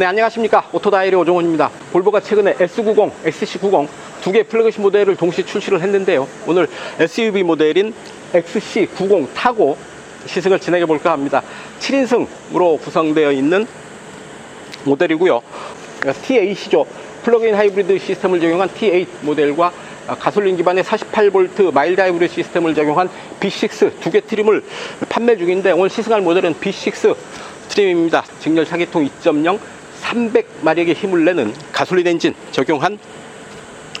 네, 안녕하십니까. 오토다이리 오종원입니다. 볼보가 최근에 S90, XC90 두 개 플래그십 모델을 동시에 출시를 했는데요. 오늘 SUV 모델인 XC90 타고 시승을 진행해 볼까 합니다. 7인승으로 구성되어 있는 모델이고요. T8이죠. 플러그인 하이브리드 시스템을 적용한 T8 모델과 가솔린 기반의 48V 마일드 하이브리드 시스템을 적용한 B6 두 개 트림을 판매 중인데 오늘 시승할 모델은 B6 트림입니다. 직렬 차기통 2.0 300마력의 힘을 내는 가솔린 엔진 적용한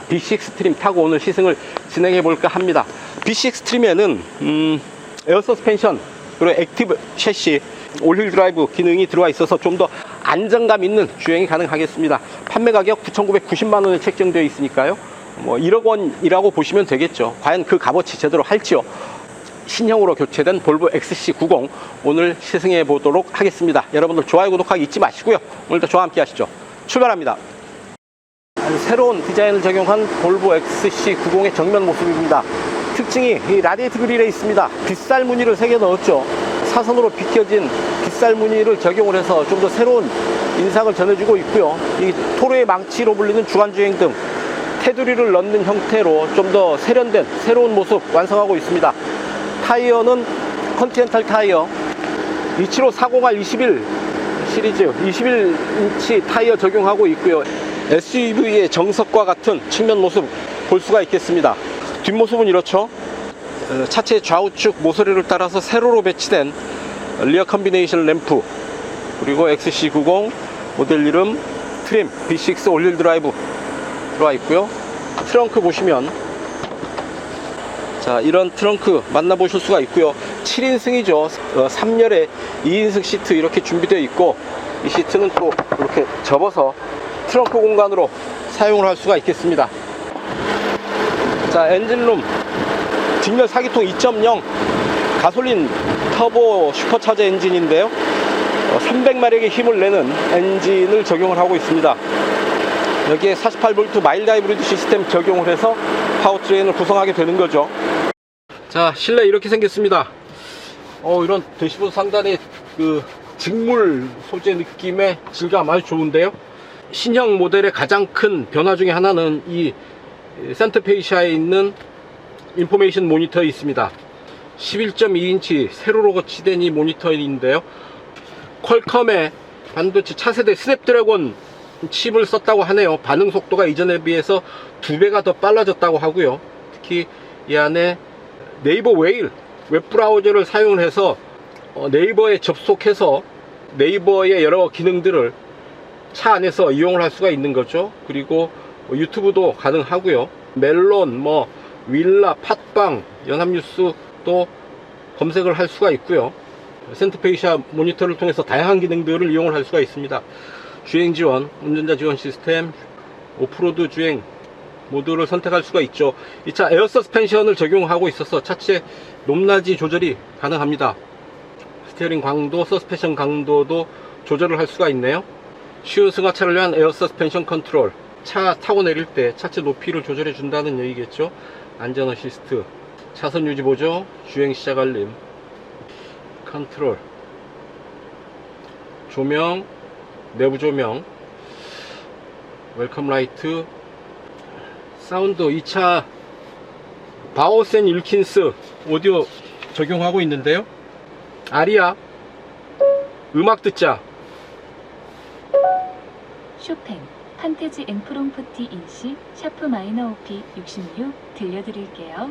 B6 트림 타고 오늘 시승을 진행해 볼까 합니다. B6 트림에는 음, 에어 서스펜션 그리고 액티브 셰시 올휠 드라이브 기능이 들어와 있어서 좀 더 안정감 있는 주행이 가능하겠습니다. 판매 가격 9,990만 원에 책정되어 있으니까요. 뭐 1억 원이라고 보시면 되겠죠. 과연 그 값어치 제대로 할지요. 신형으로 교체된 볼보 XC90 오늘 시승해 보도록 하겠습니다. 여러분들 좋아요 구독하기 잊지 마시고요. 오늘도 저와 함께 하시죠. 출발합니다. 새로운 디자인을 적용한 볼보 XC90의 정면 모습입니다. 특징이 이 라디에이트 그릴에 있습니다. 빗살 무늬를 새겨 넣었죠. 사선으로 비켜진 빗살 무늬를 적용을 해서 좀 더 새로운 인상을 전해주고 있고요. 이 토르의 망치로 불리는 주간주행 등 테두리를 넣는 형태로 좀 더 세련된 새로운 모습 완성하고 있습니다. 타이어는 컨티넨탈 타이어 275 40R 21 시리즈 21인치 타이어 적용하고 있고요. SUV의 정석과 같은 측면 모습 볼 수가 있겠습니다. 뒷모습은 이렇죠. 어, 차체 좌우측 모서리를 따라서 세로로 배치된 리어 컨비네이션 램프 그리고 XC90 모델 이름 트림 B6 올릴 드라이브 들어와 있고요. 트렁크 보시면 자 이런 트렁크 만나보실 수가 있고요. 7인승이죠. 어, 3열에 2인승 시트 이렇게 준비되어 있고 이 시트는 또 이렇게 접어서 트렁크 공간으로 사용을 할 수가 있겠습니다. 자 엔진룸. 뒷열 4기통 2.0 가솔린 터보 슈퍼차저 엔진인데요. 300마력의 힘을 내는 엔진을 적용을 하고 있습니다. 여기에 48V 마일드 하이브리드 시스템 적용을 해서 파워트레인을 구성하게 되는 거죠. 자, 실내 이렇게 생겼습니다. 어, 이런 대시보드 상단의 그 직물 소재 느낌의 질감 아주 좋은데요. 신형 모델의 가장 큰 변화 중에 하나는 이 센터페이시아에 있는 인포메이션 모니터에 있습니다. 11.2인치 세로로 거치된 이 모니터인데요. 퀄컴의 반도체 차세대 스냅드래곤 칩을 썼다고 하네요. 반응 속도가 이전에 비해서 두 배가 더 빨라졌다고 하고요. 특히 이 안에 네이버 웨일 웹브라우저를 사용해서 어, 네이버에 접속해서 네이버의 여러 기능들을 차 안에서 이용을 할 수가 있는 거죠. 그리고 뭐 유튜브도 가능하고요. 멜론, 뭐 윌라, 팟빵, 연합뉴스도 검색을 할 수가 있고요. 센터페이샤 모니터를 통해서 다양한 기능들을 이용을 할 수가 있습니다. 주행 지원, 운전자 지원 시스템, 오프로드 주행 모드를 선택할 수가 있죠. 이 차 에어 서스펜션을 적용하고 있어서 차체 높낮이 조절이 가능합니다. 스티어링 강도, 서스펜션 강도도 조절을 할 수가 있네요. 쉬운 승하차를 위한 에어 서스펜션 컨트롤. 차 타고 내릴 때 차체 높이를 조절해 준다는 얘기겠죠. 안전 어시스트, 차선 유지 보조, 주행 시작 알림, 컨트롤, 조명, 내부 조명 웰컴 라이트 사운드 2차 바오센 일킨스 오디오 적용하고 있는데요 아리아 음악 듣자 쇼팽 판테지 엠프롬프티 인시 샤프 마이너 오피 66 들려드릴게요.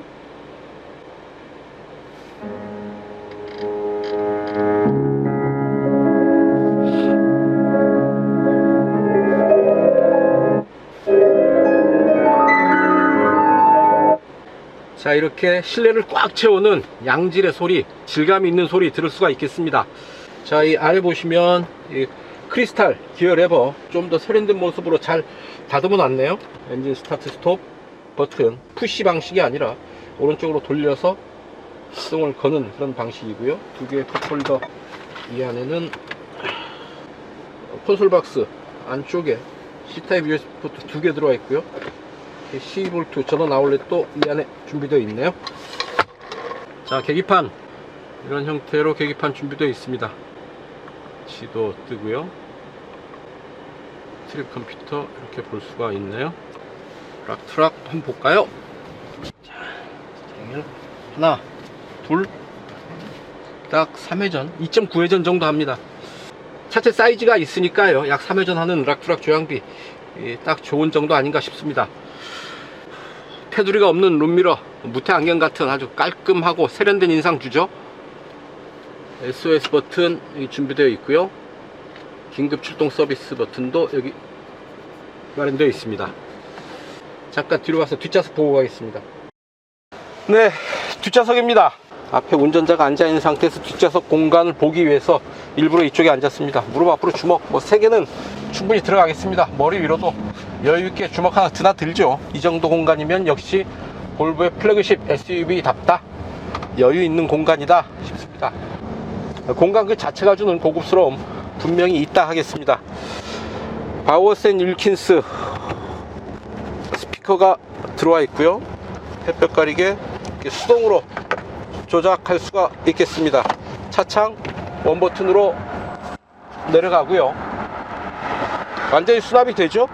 자 이렇게 실내를 꽉 채우는 양질의 소리 질감 있는 소리 들을 수가 있겠습니다. 자 이 아래 보시면 이 크리스탈 기어 레버 좀 더 세련된 모습으로 잘 다듬어 놨네요. 엔진 스타트 스톱 버튼 푸시 방식이 아니라 오른쪽으로 돌려서 시동을 거는 그런 방식이고요. 두 개의 컵홀더 이 안에는 콘솔 박스 안쪽에 C타입 USB 포트 두 개 들어와 있고요 12V 전원 아울렛도 이 안에 준비되어 있네요 자 계기판 이런 형태로 계기판 준비되어 있습니다 지도 뜨고요 스트립 컴퓨터 이렇게 볼 수가 있네요. 락트락 한번 볼까요? 자, 하나, 둘, 딱 3회전, 2.9회전 정도 합니다. 차체 사이즈가 있으니까요. 약 3회전 하는 락트락 조향비 예, 딱 좋은 정도 아닌가 싶습니다. 테두리가 없는 룸미러, 무태 안경 같은 아주 깔끔하고 세련된 인상 주죠. SOS 버튼 여기 준비되어 있고요. 긴급 출동 서비스 버튼도 여기 마련되어 있습니다. 잠깐 뒤로 가서 뒷좌석 보고 가겠습니다. 네, 뒷좌석입니다. 앞에 운전자가 앉아 있는 상태에서 뒷좌석 공간을 보기 위해서 일부러 이쪽에 앉았습니다. 무릎 앞으로 주먹 뭐세 개는 충분히 들어가겠습니다. 머리 위로도 여유 있게 주먹 하나 드나 들죠. 이 정도 공간이면 역시 볼보의 플래그십 SUV답다. 여유 있는 공간이다 싶습니다. 공간 그 자체가 주는 고급스러움 분명히 있다 하겠습니다. 바워센 윌킨스 스피커가 들어와 있고요. 햇볕 가리개 이렇게 수동으로 조작할 수가 있겠습니다. 차창 원 버튼으로 내려가고요. 완전히 수납이 되죠.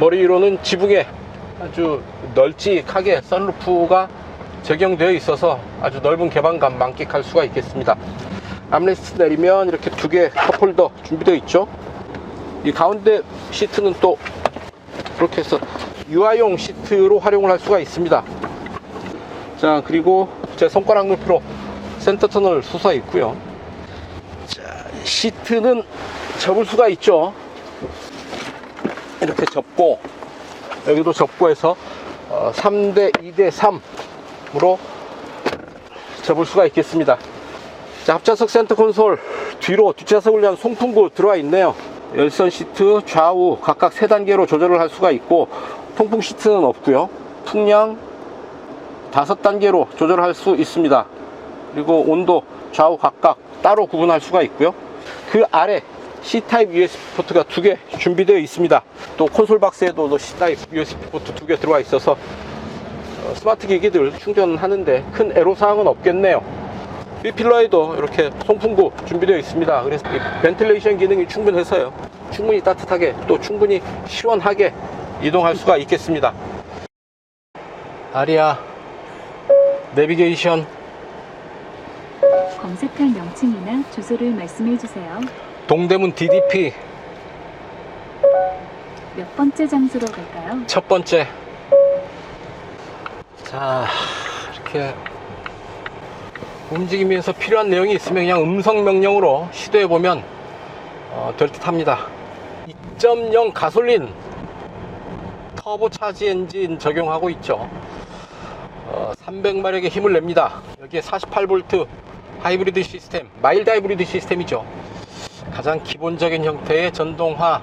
머리 위로는 지붕에 아주 널찍하게 선루프가 적용되어 있어서 아주 넓은 개방감 만끽할 수가 있겠습니다. 암레스트 내리면 이렇게 두개 컵홀더 준비되어 있죠. 이 가운데 시트는 또 이렇게 해서 유아용 시트로 활용을 할 수가 있습니다. 자 그리고 제 손가락 높이로 센터 터널 솟아 있고요. 자 시트는 접을 수가 있죠. 이렇게 접고 여기도 접고 해서 어, 3대 2대 3으로 접을 수가 있겠습니다. 자, 앞좌석 센터 콘솔 뒤로 뒷좌석을 위한 송풍구 들어와 있네요. 열선 시트 좌우 각각 3단계로 조절을 할 수가 있고 통풍 시트는 없고요. 풍량 5단계로 조절할 수 있습니다. 그리고 온도 좌우 각각 따로 구분할 수가 있고요. 그 아래 C타입 USB 포트가 두 개 준비되어 있습니다. 또 콘솔 박스에도 또 C타입 USB 포트 두 개 들어와 있어서 어, 스마트 기기들 충전하는데 큰 애로사항은 없겠네요. 이 필러에도 이렇게 송풍구 준비되어 있습니다. 그래서 이 벤틸레이션 기능이 충분해서요. 충분히 따뜻하게 또 충분히 시원하게 이동할 수가 있겠습니다. 아리아 내비게이션 검색할 명칭이나 주소를 말씀해 주세요. 동대문 DDP 몇 번째 장소로 갈까요? 첫 번째. 자 이렇게 움직이면서 필요한 내용이 있으면 그냥 음성 명령으로 시도해 보면 어, 될 듯 합니다. 2.0 가솔린 터보 차지 엔진 적용하고 있죠. 어, 300마력의 힘을 냅니다. 여기에 48V 하이브리드 시스템 마일드 하이브리드 시스템이죠 가장 기본적인 형태의 전동화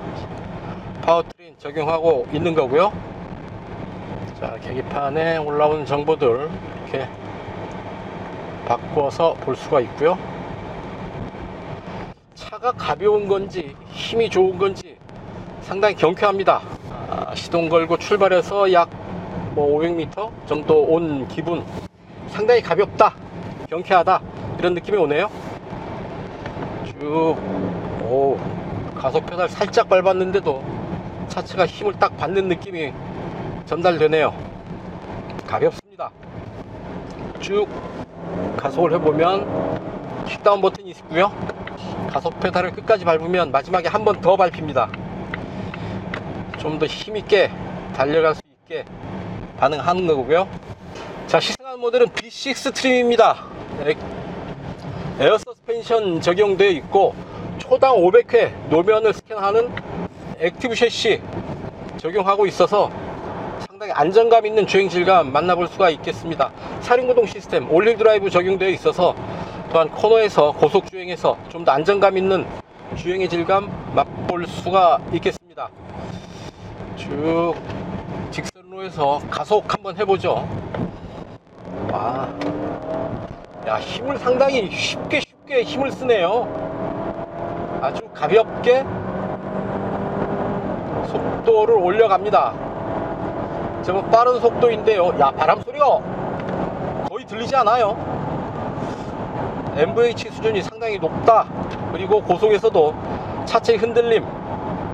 파워트린 적용하고 있는 거고요. 자, 계기판에 올라온 정보들 이렇게 바꿔서 볼 수가 있고요. 차가 가벼운 건지 힘이 좋은 건지 상당히 경쾌합니다. 아, 시동 걸고 출발해서 약 뭐 500m 정도 온 기분 상당히 가볍다, 경쾌하다 이런 느낌이 오네요. 쭉, 오, 가속 페달 살짝 밟았는데도 차체가 힘을 딱 받는 느낌이 전달되네요. 가볍습니다. 쭉 가속을 해보면 킥다운 버튼이 있고요. 가속 페달을 끝까지 밟으면 마지막에 한 번 더 밟힙니다. 좀 더 힘있게 달려갈 수 있게 반응하는 거고요. 자, 시승한 모델은 B6 트림입니다. 에- 에어 서스펜션 적용되어 있고 초당 500회 노면을 스캔하는 액티브 셰시 적용하고 있어서 상당히 안정감 있는 주행 질감 만나볼 수가 있겠습니다. 사륜구동 시스템 올릴 드라이브 적용되어 있어서 또한 코너에서 고속 주행에서 좀 더 안정감 있는 주행의 질감 맛볼 수가 있겠습니다. 쭉 직선로에서 가속 한번 해보죠. 와, 야 힘을 상당히 쉽게 쉽게 힘을 쓰네요. 아주 가볍게 속도를 올려갑니다. 제법 빠른 속도인데요. 야, 바람 소리가 거의 들리지 않아요. MVH 수준이 상당히 높다. 그리고 고속에서도 차체 흔들림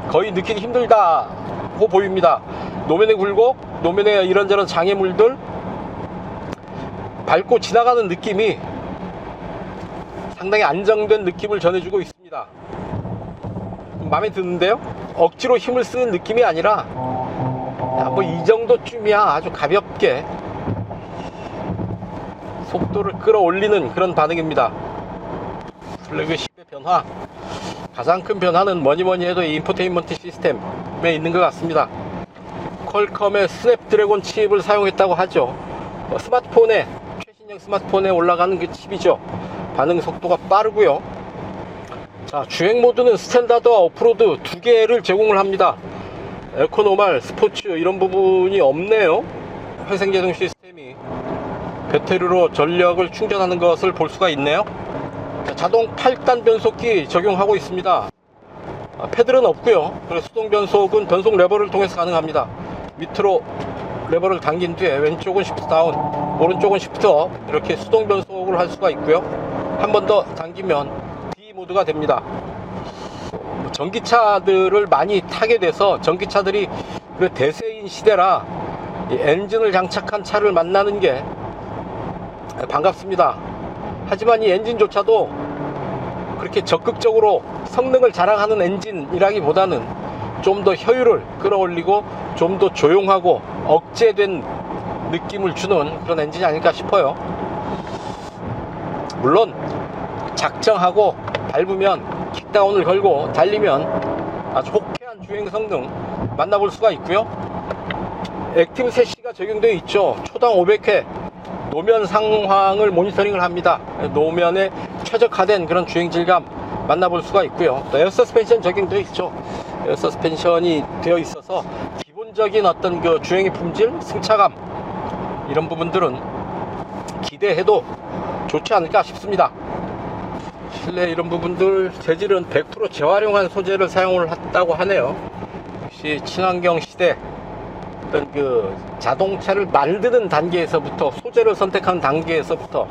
거의 느끼기 힘들다고 보입니다. 노면의 굴곡, 노면의 이런저런 장애물들 밟고 지나가는 느낌이 상당히 안정된 느낌을 전해주고 있습니다. 마음에 드는데요? 억지로 힘을 쓰는 느낌이 아니라 뭐 이 정도쯤이야 아주 가볍게 속도를 끌어올리는 그런 반응입니다. 플래그십의 변화 가장 큰 변화는 뭐니 뭐니 해도 이 인포테인먼트 시스템에 있는 것 같습니다. 퀄컴의 스냅드래곤 칩을 사용했다고 하죠. 어, 스마트폰에 최신형 스마트폰에 올라가는 그 칩이죠. 반응 속도가 빠르고요. 자 주행 모드는 스탠다드와 오프로드 두 개를 제공을 합니다. 에코노말, 스포츠 이런 부분이 없네요. 회생 제동 시스템이 배터리로 전력을 충전하는 것을 볼 수가 있네요. 자, 자동 8단 변속기 적용하고 있습니다. 아, 패들은 없고요. 그리고 수동 변속은 변속 레버를 통해서 가능합니다. 밑으로 레버를 당긴 뒤에 왼쪽은 시프트 다운, 오른쪽은 시프트 업 이렇게 수동 변속을 할 수가 있고요. 한 번 더 당기면 모드가 됩니다. 전기차들을 많이 타게 돼서 전기차들이 그 대세인 시대라 이 엔진을 장착한 차를 만나는 게 반갑습니다. 하지만 이 엔진조차도 그렇게 적극적으로 성능을 자랑하는 엔진이라기보다는 좀 더 효율을 끌어올리고 좀 더 조용하고 억제된 느낌을 주는 그런 엔진이 아닐까 싶어요. 물론 작정하고 밟으면 킥다운을 걸고 달리면 아주 호쾌한 주행 성능 만나볼 수가 있고요. 액티브 세시가 적용되어 있죠. 초당 500회 노면 상황을 모니터링을 합니다. 노면에 최적화된 그런 주행 질감 만나볼 수가 있고요. 또 에어 서스펜션 적용되어 있죠. 에어 서스펜션이 되어 있어서 기본적인 어떤 그 주행의 품질, 승차감 이런 부분들은 기대해도 좋지 않을까 싶습니다. 실내 이런 부분들 재질은 100% 재활용한 소재를 사용을 했다고 하네요. 역시 친환경 시대 어떤 그 자동차를 만드는 단계에서부터 소재를 선택한 단계에서부터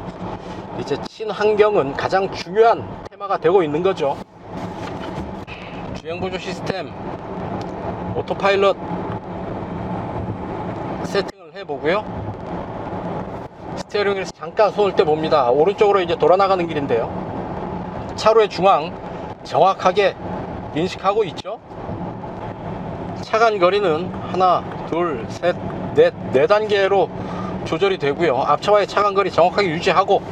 이제 친환경은 가장 중요한 테마가 되고 있는 거죠. 주행 보조 시스템 오토파일럿 세팅을 해 보고요. 스티어링에서 잠깐 손을 떼 봅니다. 오른쪽으로 이제 돌아 나가는 길인데요. 차로의 중앙 정확하게 인식하고 있죠. 차간 거리는 하나, 둘, 셋, 넷, 네 단계로 조절이 되고요. 앞차와의 차간 거리 정확하게 유지하고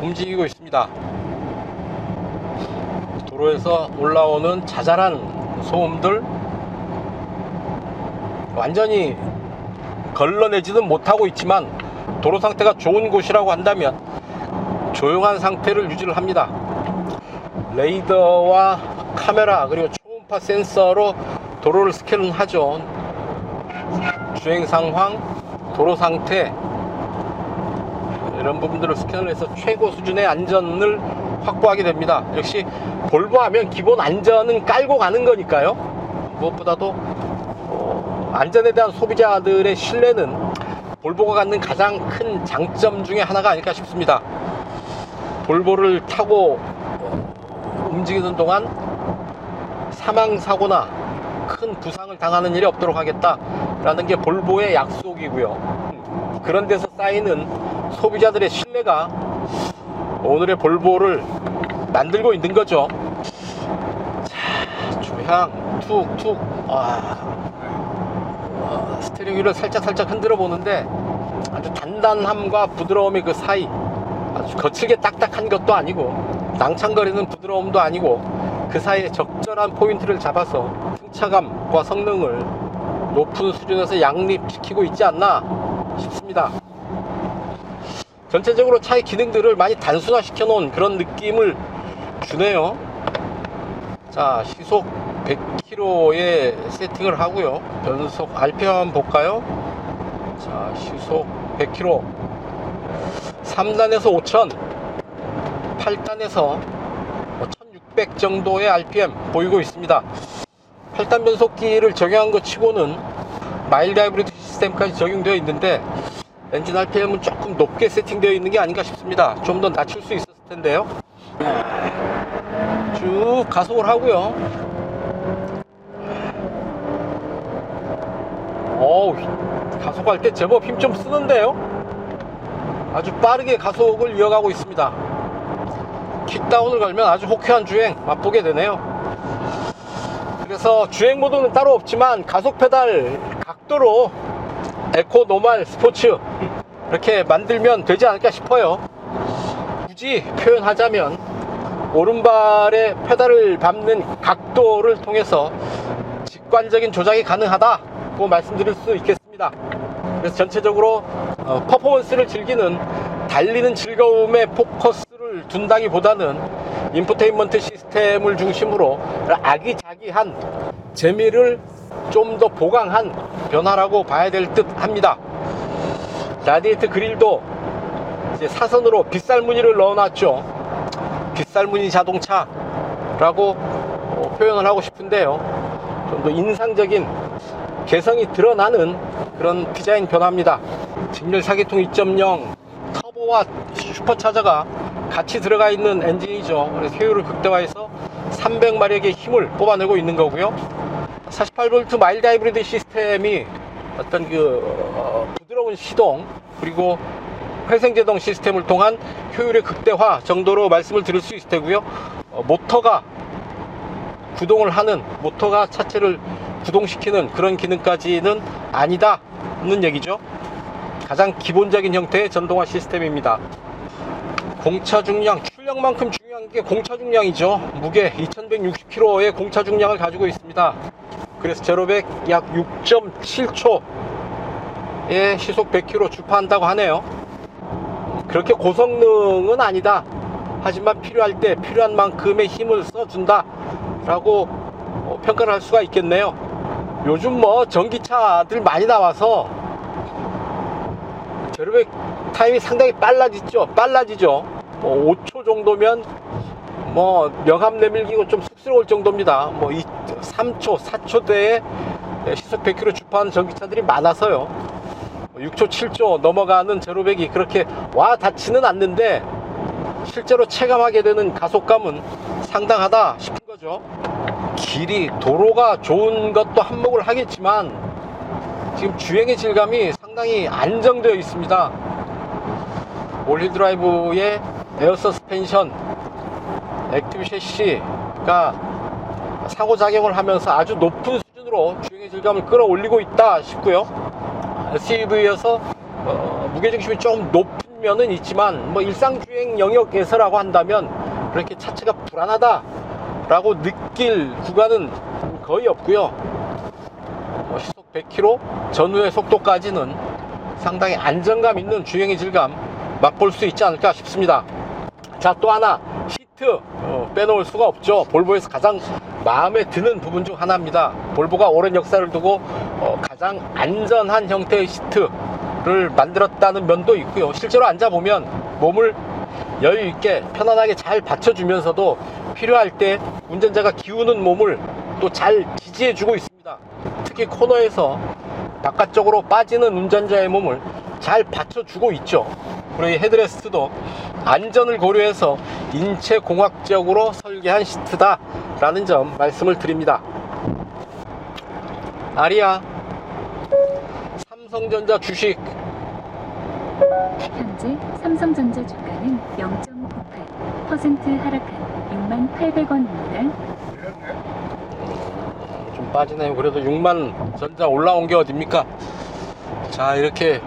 움직이고 있습니다. 도로에서 올라오는 자잘한 소음들 완전히 걸러내지는 못하고 있지만 도로 상태가 좋은 곳이라고 한다면 조용한 상태를 유지를 합니다. 레이더와 카메라 그리고 초음파 센서로 도로를 스캔을 하죠. 주행 상황, 도로 상태 이런 부분들을 스캔을 해서 최고 수준의 안전을 확보하게 됩니다. 역시 볼보 하면 기본 안전은 깔고 가는 거니까요. 무엇보다도 어, 안전에 대한 소비자들의 신뢰는 볼보가 갖는 가장 큰 장점 중에 하나가 아닐까 싶습니다. 볼보를 타고 어, 움직이는 동안 사망 사고나 큰 부상을 당하는 일이 없도록 하겠다라는 게 볼보의 약속이고요. 그런 데서 쌓이는 소비자들의 신뢰가 오늘의 볼보를 만들고 있는 거죠. 자, 조향 툭 툭 아, 어, 스티어링 휠을 살짝 살짝 흔들어 보는데 아주 단단함과 부드러움의 그 사이 아주 거칠게 딱딱한 것도 아니고 낭창거리는 부드러움도 아니고 그 사이에 적절한 포인트를 잡아서 승차감과 성능을 높은 수준에서 양립시키고 있지 않나 싶습니다. 전체적으로 차의 기능들을 많이 단순화시켜 놓은 그런 느낌을 주네요. 자, 시속 100km에 세팅을 하고요. 변속 RPM 한번 볼까요? 자, 시속 100km. 3단에서 5000, 8단에서 1600 정도의 RPM 보이고 있습니다. 8단 변속기를 적용한 것 치고는 마일드 하이브리드 시스템까지 적용되어 있는데 엔진 RPM은 조금 높게 세팅되어 있는 게 아닌가 싶습니다. 좀 더 낮출 수 있었을 텐데요. 쭉 가속을 하고요. 어우, 가속할 때 제법 힘 좀 쓰는데요? 아주 빠르게 가속을 이어가고 있습니다. 킥다운을 걸면 아주 호쾌한 주행 맛보게 되네요. 그래서 주행 모드는 따로 없지만 가속 페달 각도로 에코, 노말, 스포츠 이렇게 만들면 되지 않을까 싶어요. 굳이 표현하자면 오른발에 페달을 밟는 각도를 통해서 직관적인 조작이 가능하다고 말씀드릴 수 있겠습니다. 그래서 전체적으로 어, 퍼포먼스를 즐기는 달리는 즐거움에 포커스 를 둔다기보다는 인포테인먼트 시스템을 중심으로 아기자기한 재미를 좀 더 보강한 변화라고 봐야 될 듯 합니다. 라디에이트 그릴도 사선으로 빗살 무늬를 넣어놨죠. 빗살 무늬 자동차라고 어, 표현을 하고 싶은데요. 좀 더 인상적인 개성이 드러나는 그런 디자인 변화입니다. 직렬 사기통 2.0 터보와 슈퍼차저가 같이 들어가 있는 엔진이죠. 그래서 효율을 극대화해서 300마력의 힘을 뽑아내고 있는 거고요. 48V 마일드 하이브리드 시스템이 어떤 그 어, 부드러운 시동 그리고 회생제동 시스템을 통한 효율의 극대화 정도로 말씀을 드릴 수 있을 테고요. 어, 모터가 구동을 하는 모터가 차체를 구동시키는 그런 기능까지는 아니다는 얘기죠. 가장 기본적인 형태의 전동화 시스템입니다. 공차 중량, 출력만큼 중요한 게 공차 중량이죠. 무게 2160kg의 공차 중량을 가지고 있습니다. 그래서 제로백 약 6.7초의 시속 100km 주파한다고 하네요. 그렇게 고성능은 아니다. 하지만 필요할 때 필요한 만큼의 힘을 써준다. 라고 어, 평가를 할 수가 있겠네요. 요즘 뭐 전기차들 많이 나와서 제로백 타임이 상당히 빨라지죠. 빨라지죠. 뭐 5초 정도면 뭐 명함 내밀기고 좀 쑥스러울 정도입니다. 뭐 2, 3초, 4초대에 시속 100km 주파하는 전기차들이 많아서요. 6초, 7초 넘어가는 제로백이 그렇게 와 닿지는 않는데 실제로 체감하게 되는 가속감은 상당하다 싶은 거죠. 길이 도로가 좋은 것도 한몫을 하겠지만 지금 주행의 질감이 상당히 안정되어 있습니다. 올힐 드라이브의 에어 서스펜션, 액티브 셰시가 상호작용을 하면서 아주 높은 수준으로 주행의 질감을 끌어올리고 있다 싶고요. SUV여서 어, 무게중심이 조금 높은 면은 있지만 뭐 일상주행 영역에서라고 한다면 그렇게 차체가 불안하다 라고 느낄 구간은 거의 없고요. 뭐 시속 100km 전후의 속도까지는 상당히 안정감 있는 주행의 질감 맛볼 수 있지 않을까 싶습니다. 자, 또 하나 시트 어, 빼놓을 수가 없죠. 볼보에서 가장 마음에 드는 부분 중 하나입니다. 볼보가 오랜 역사를 두고 어, 가장 안전한 형태의 시트를 만들었다는 면도 있고요. 실제로 앉아 보면 몸을 여유 있게 편안하게 잘 받쳐주면서도 필요할 때 운전자가 기우는 몸을 또 잘 지지해주고 있습니다. 특히 코너에서 바깥쪽으로 빠지는 운전자의 몸을 잘 받쳐주고 있죠. 그리고 이 헤드레스트도 안전을 고려해서 인체 공학적으로 설계한 시트다라는 점 말씀을 드립니다. 아리아 삼성전자 주식 현재 삼성전자 주가는 0.98% 하락한 6만 800원입니다. 좀 빠지네요. 그래도 6만 전자 올라온 게 어딥니까? 자, 이렇게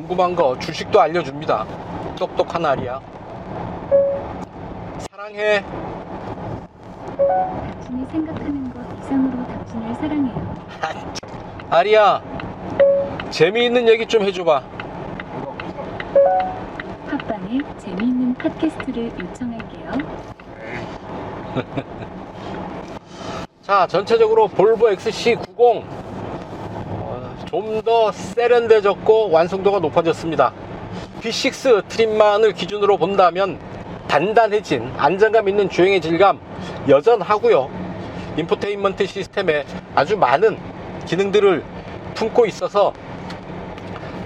궁금한 거 주식도 알려줍니다. 똑똑한 아리야. 사랑해. 당신이 생각하는 것 이상으로 당신을 사랑해요. 아리야. 재미있는 얘기 좀 해줘봐. 팟빵에 재미있는 팟캐스트를 요청할게요. 자, 전체적으로 볼보 XC90 좀 더 세련돼졌고 완성도가 높아졌습니다. B6 트림만을 기준으로 본다면 단단해진 안정감 있는 주행의 질감 여전하고요. 인포테인먼트 시스템에 아주 많은 기능들을 품고 있어서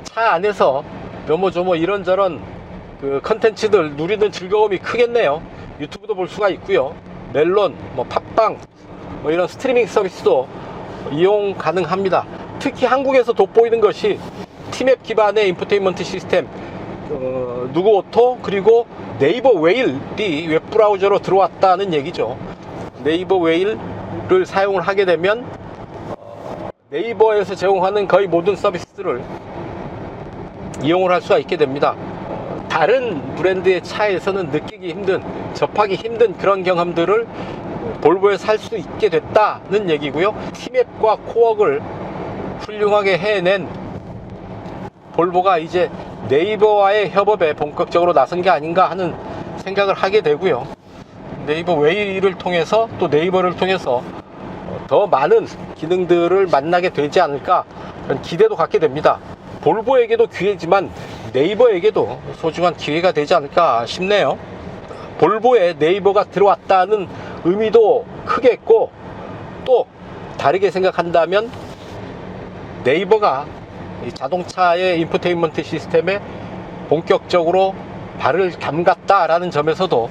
차 안에서 요모조모 이런저런 그 컨텐츠들 누리는 즐거움이 크겠네요. 유튜브도 볼 수가 있고요. 멜론, 뭐 팟빵, 뭐 이런 스트리밍 서비스도 이용 가능합니다. 특히 한국에서 돋보이는 것이 티맵 기반의 인포테인먼트 시스템 어, 누구 오토 그리고 네이버 웨일이 웹 브라우저로 들어왔다는 얘기죠. 네이버 웨일을 사용을 하게 되면 어, 네이버에서 제공하는 거의 모든 서비스를 이용을 할 수가 있게 됩니다. 어, 다른 브랜드의 차에서는 느끼기 힘든, 접하기 힘든 그런 경험들을 볼보에 살 수 있게 됐다는 얘기고요. 티맵과 코어를 훌륭하게 해낸 볼보가 이제 네이버와의 협업에 본격적으로 나선 게 아닌가 하는 생각을 하게 되고요. 네이버 웨이를 통해서 또 네이버를 통해서 더 많은 기능들을 만나게 되지 않을까 그런 기대도 갖게 됩니다. 볼보에게도 기회지만 네이버에게도 소중한 기회가 되지 않을까 싶네요. 볼보에 네이버가 들어왔다는 의미도 크겠고 또 다르게 생각한다면 네이버가 이 자동차의 인포테인먼트 시스템에 본격적으로 발을 담갔다라는 점에서도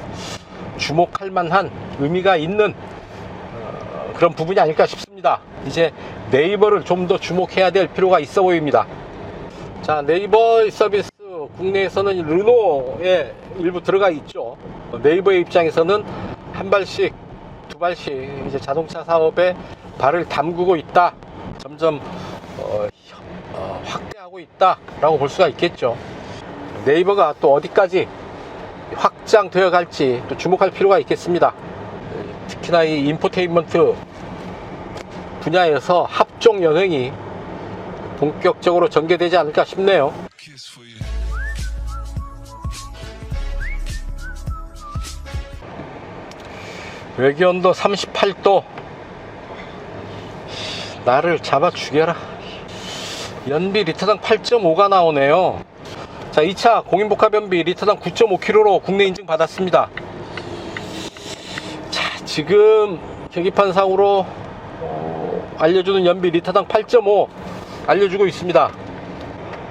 주목할 만한 의미가 있는 어, 그런 부분이 아닐까 싶습니다. 이제 네이버를 좀 더 주목해야 될 필요가 있어 보입니다. 자, 네이버 서비스 국내에서는 르노에 일부 들어가 있죠. 네이버의 입장에서는 한 발씩, 두 발씩 이제 자동차 사업에 발을 담그고 있다. 점점 어, 어, 확대하고 있다라고 볼 수가 있겠죠. 네이버가 또 어디까지 확장되어 갈지 또 주목할 필요가 있겠습니다. 특히나 이 인포테인먼트 분야에서 합종 연행이 본격적으로 전개되지 않을까 싶네요. 외기온도 38도 나를 잡아 죽여라 연비 리터당 8.5가 나오네요. 자 2차 공인복합 연비 리터당 9.5kg로 국내 인증 받았습니다. 자 지금 계기판 상으로 어, 알려주는 연비 리터당 8.5 알려주고 있습니다.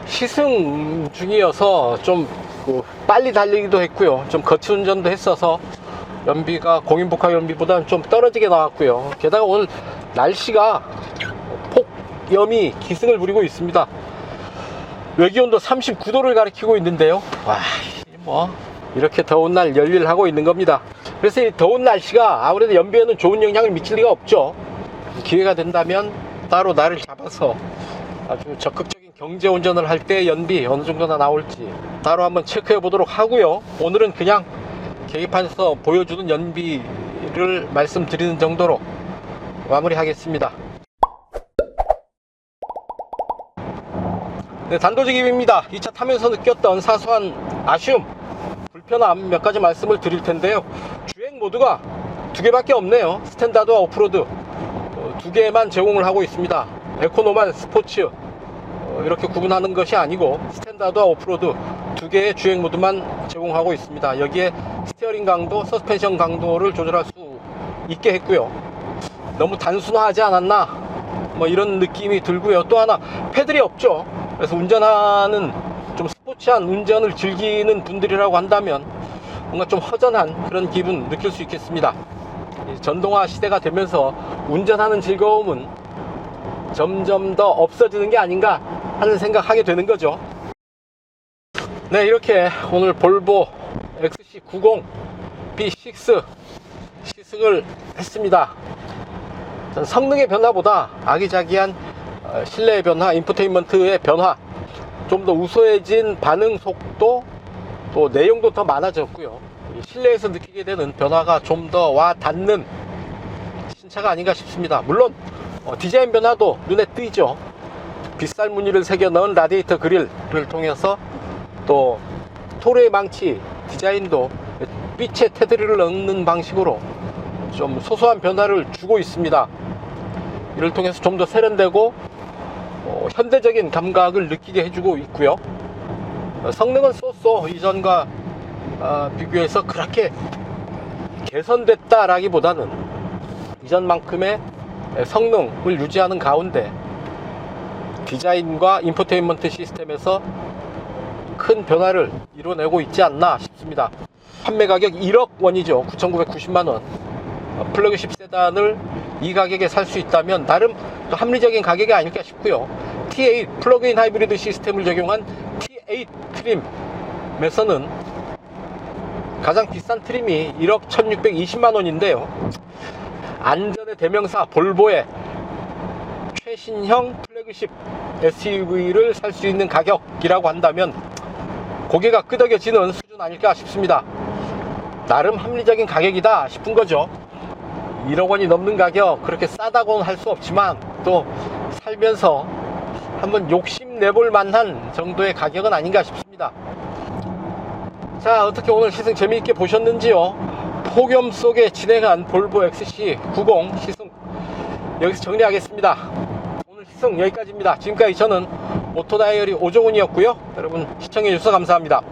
시승 중이어서 좀그 빨리 달리기도 했고요. 좀 거친 운전도 했어서 연비가 공인복합 연비보다는 좀 떨어지게 나왔고요. 게다가 오늘 날씨가 폭 염이 기승을 부리고 있습니다. 외기온도 39도를 가리키고 있는데요. 와, 뭐 이렇게 더운 날 열일 하고 있는 겁니다. 그래서 이 더운 날씨가 아무래도 연비에는 좋은 영향을 미칠 리가 없죠. 기회가 된다면 따로 나를 잡아서 아주 적극적인 경제 운전을 할 때 연비 어느 정도나 나올지 따로 한번 체크해 보도록 하고요. 오늘은 그냥 계기판에서 보여주는 연비를 말씀드리는 정도로 마무리하겠습니다. 네, 단도직입입니다. 2차 타면서 느꼈던 사소한 아쉬움, 불편함 몇 가지 말씀을 드릴 텐데요. 주행 모드가 두 개밖에 없네요. 스탠다드와 오프로드 어, 두 개만 제공을 하고 있습니다. 에코노만 스포츠 어, 이렇게 구분하는 것이 아니고 스탠다드와 오프로드 두 개의 주행 모드만 제공하고 있습니다. 여기에 스티어링 강도, 서스펜션 강도를 조절할 수 있게 했고요. 너무 단순화하지 않았나? 뭐 이런 느낌이 들고요. 또 하나 패들이 없죠. 그래서 운전하는 좀 스포츠한 운전을 즐기는 분들이라고 한다면 뭔가 좀 허전한 그런 기분 느낄 수 있겠습니다. 이 전동화 시대가 되면서 운전하는 즐거움은 점점 더 없어지는 게 아닌가 하는 생각하게 되는 거죠. 네, 이렇게 오늘 볼보 XC90 B6 시승을 했습니다. 전 성능의 변화보다 아기자기한 어, 실내의 변화, 인포테인먼트의 변화, 좀 더 우수해진 반응 속도, 또 내용도 더 많아졌고요. 이 실내에서 느끼게 되는 변화가 좀 더 와 닿는 신차가 아닌가 싶습니다. 물론 어, 디자인 변화도 눈에 띄죠. 빗살 무늬를 새겨 넣은 라디에이터 그릴을 통해서 또 토르의 망치 디자인도 빛의 테두리를 넣는 방식으로 좀 소소한 변화를 주고 있습니다. 이를 통해서 좀 더 세련되고 어, 현대적인 감각을 느끼게 해주고 있고요. 어, 성능은 쏘쏘 이전과 어, 비교해서 그렇게 개선됐다라기보다는 이전만큼의 성능을 유지하는 가운데 디자인과 인포테인먼트 시스템에서 큰 변화를 이뤄내고 있지 않나 싶습니다. 판매 가격 1억 원이죠. 9,990만 원. 어, 플러그십 세단을 이 가격에 살 수 있다면 나름 또 합리적인 가격이 아닐까 싶고요. T8 플러그인 하이브리드 시스템을 적용한 T8 트림에서는 가장 비싼 트림이 1억 1620만 원인데요. 안전의 대명사 볼보의 최신형 플래그십 SUV를 살 수 있는 가격이라고 한다면 고개가 끄덕여지는 수준 아닐까 싶습니다. 나름 합리적인 가격이다 싶은 거죠. 1억 원이 넘는 가격 그렇게 싸다고는 할 수 없지만 또 살면서 한번 욕심 내볼 만한 정도의 가격은 아닌가 싶습니다. 자 어떻게 오늘 시승 재미있게 보셨는지요? 폭염 속에 진행한 볼보 XC90 시승 여기서 정리하겠습니다. 오늘 시승 여기까지입니다. 지금까지 저는 오토다이어리 오종훈이었고요. 여러분 시청해주셔서 감사합니다.